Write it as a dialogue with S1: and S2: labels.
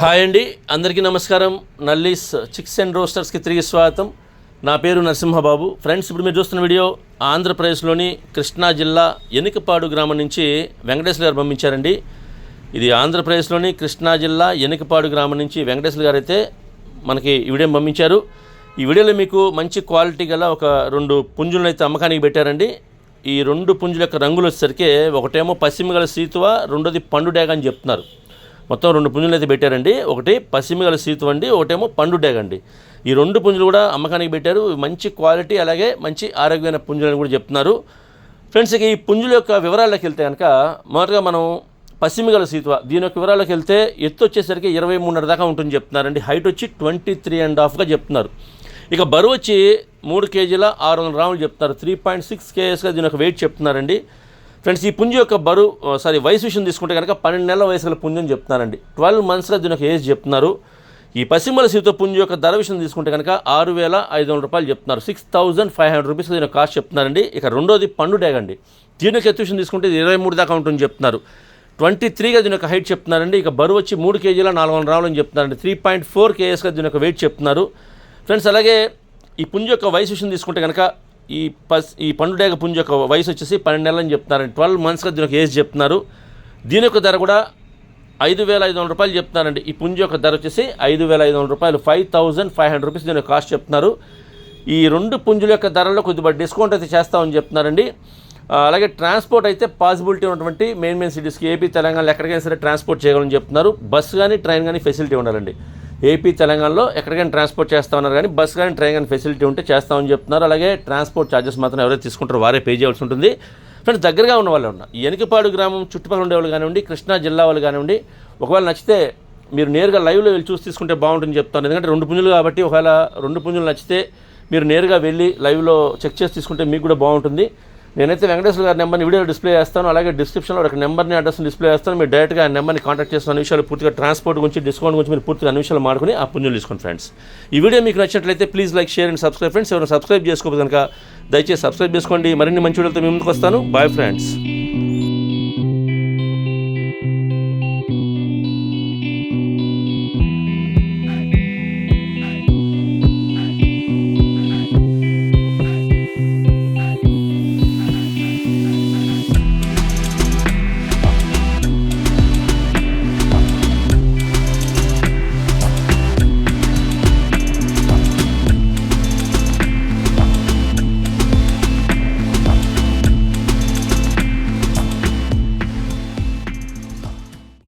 S1: Hi అండి అందరికీ నమస్కారం. నల్లీస్ చిక్స్ అండ్ రోస్టర్స్కి తిరిగి స్వాగతం. నా పేరు నరసింహబాబు. ఫ్రెండ్స్ ఇప్పుడు మీరు చూస్తున్న వీడియో ఆంధ్రప్రదేశ్లోని కృష్ణా జిల్లా ఎనికపాడు గ్రామం నుంచి వెంకటేశ్వర గారు పంపించారండి. ఇది ఆంధ్రప్రదేశ్లోని కృష్ణా జిల్లా ఎనికపాడు గ్రామం నుంచి వెంకటేశ్వర గారు అయితే మనకి ఈ వీడియో పంపించారు. ఈ వీడియోలో మీకు మంచి క్వాలిటీ గల ఒక రెండు పుంజులను అయితే అమ్మకానికి పెట్టారండి. ఈ రెండు పుంజుల యొక్క రంగులు వచ్చేసరికి ఒకటేమో పశ్చిమగల సీతువ రెండోది పండు డ్యాగ్ అని చెప్తున్నారు. మొత్తం రెండు పుంజులు అయితే పెట్టారండి. ఒకటి పశ్చిమగల గల అండి ఒకటేమో పండు డ్యాగ్ అండి. ఈ రెండు పుంజులు కూడా అమ్మకానికి పెట్టారు. మంచి క్వాలిటీ అలాగే మంచి ఆరోగ్యమైన పుంజులు అని కూడా చెప్తున్నారు. ఫ్రెండ్స్ ఇక ఈ పుంజుల యొక్క వివరాల్లోకి వెళ్తే కనుక మొదటగా మనం పశ్చిమగల సీతువ దీని యొక్క వివరాల్లోకి వెళ్తే ఎత్తు వచ్చేసరికి ఇరవై మూడున్నర దాకా ఉంటుంది చెప్తున్నారండి. హైట్ వచ్చి ట్వంటీ త్రీ అండ్ హాఫ్గా చెప్తున్నారు. ఇక బరువు వచ్చి మూడు కేజీల ఆరు వందల గ్రాములు చెప్తున్నారు. త్రీ పాయింట్ సిక్స్ కేఎస్గా దీని యొక్క వెయిట్ చెప్తున్నారండి. ఫ్రెండ్స్ ఈ పుంజు యొక్క బరువు సారీ వయసు విషయం తీసుకుంటే కనుక పన్నెండు నెలల వయసు గల పుంజు అని చెప్తున్నారండి. ట్వెల్వ్ మంత్స్గా దీని యొక్క ఏజ్ చెప్తున్నారు. ఈ పశ్చిమల సీత పుంజు యొక్క ధర విషయం తీసుకుంటే కనుక ఆరు వేల ఐదు వందల రూపాయలు చెప్తున్నారు. Six thousand five hundred rupees దీని కాస్ట్ చెప్తున్నారండి. ఇక రెండోది పండు డ్యాగ్ అండి. దీని యొక్క ఎత్తు విషయం తీసుకుంటే ఇది ఇరవై మూడు దాకా ఉంటుంది చెప్తున్నారు. ట్వంటీ త్రీగా దీని యొక్క హైట్ చెప్తున్నారండి. ఇక బరువు వచ్చి మూడు కేజీల నాలుగు వందల రావాలని అని చెప్తున్నారండి. త్రీ పాయింట్ ఫోర్ కేఎస్గా దీని యొక్క వెయిట్ చెప్తున్నారు. ఫ్రెండ్స్ అలాగే ఈ పుంజు యొక్క వయసు విషయం తీసుకుంటే కనుక ఈ పస్ ఈ పండుడేగ పుంజు యొక్క వయసు వచ్చేసి పన్నెండు నెలలు అని చెప్తున్నారండి ట్వెల్వ్ మంత్స్గా దీని యొక్క ఏజ్ చెప్తున్నారు. దీని యొక్క ధర కూడా ఐదు వేల ఐదు వందల రూపాయలు చెప్తున్నారండి. ఈ పుంజు యొక్క ధర వచ్చేసి ఐదు వేల ఐదు వందల రూపాయలు. Five thousand five hundred rupees దీని యొక్క కాస్ట్ చెప్తున్నారు. ఈ రెండు పుంజుల యొక్క ధరల్లో కొద్దిగా డిస్కౌంట్ అయితే చేస్తామని చెప్తున్నారండి. అలాగే ట్రాన్స్పోర్ట్ అయితే పాసిబిలిటీ ఉన్నటువంటి మెయిన్ మెయిన్ సిటీస్కి ఏపీ తెలంగాణలో ఎక్కడికైనా సరే ట్రాన్స్పోర్ట్ చేయగలని చెప్తున్నారు. బస్సు కానీ ట్రైన్ కానీ ఫెసిలిటీ ఉండాలండి. ఏపీ తెలంగాణలో ఎక్కడికైనా ట్రాన్స్పోర్ట్ చేస్తామన్నారు కానీ బస్ కానీ ట్రైన్ కానీ ఫెసిలిటీ ఉంటే చేస్తామని చెప్తున్నారు. అలాగే ట్రాన్స్పోర్ట్ ఛార్జెస్ మాత్రం ఎవరైతే తీసుకుంటారో వారే పే చేయాల్సి ఉంటుంది. ఫ్రెండ్స్ దగ్గరగా ఉన్న వాళ్ళు ఉన్నా ఈ ఎనికపాడు గ్రామం చుట్టుపక్కల ఉండేవాళ్ళు కానివ్వండి కృష్ణా జిల్లా వాళ్ళు కానివ్వండి ఒకవేళ నచ్చితే మీరు నేరుగా లైవ్లో వెళ్ళి చూసి తీసుకుంటే బాగుంటుంది చెప్తాను. ఎందుకంటే రెండు పుంజులు కాబట్టి ఒకవేళ రెండు పుంజులు నచ్చితే మీరు నేరుగా వెళ్ళి లైవ్లో చెక్ చేసి తీసుకుంటే మీకు కూడా బాగుంటుంది. నేనైతే వెంకటేశ్వర గారి నెంబర్ని వీడియో డిస్ప్లే చేస్తాను. అలాగే డిస్క్రిప్షన్లో ఒక నెంబర్ని అడ్రస్ని డిస్ప్లే చేస్తాను. మీరు డైరెక్ట్గా ఆ నెంబర్ని కాంటాక్ట్ చేసిన అన్ని విషయాలు పూర్తిగా ట్రాన్స్పోర్ట్ గురించి డిస్కౌంట్ గురించి మీరు పూర్తిగా అన్ని విషయాలు మాడుకుని ఆ పుణ్యం తీసుకోండి ఫ్రెండ్స్ ఈ వీడియో మీకు నచ్చినట్లయితే please like share and subscribe friends ఎవరైనా సబ్స్క్రైబ్ చేసుకోవద్దు కనుక దయచేసి సబ్స్క్రైబ్ చేసుకోండి. మరిన్ని మంచి వీడియోలతో మీ ముందుకు వస్తాను. Bye friends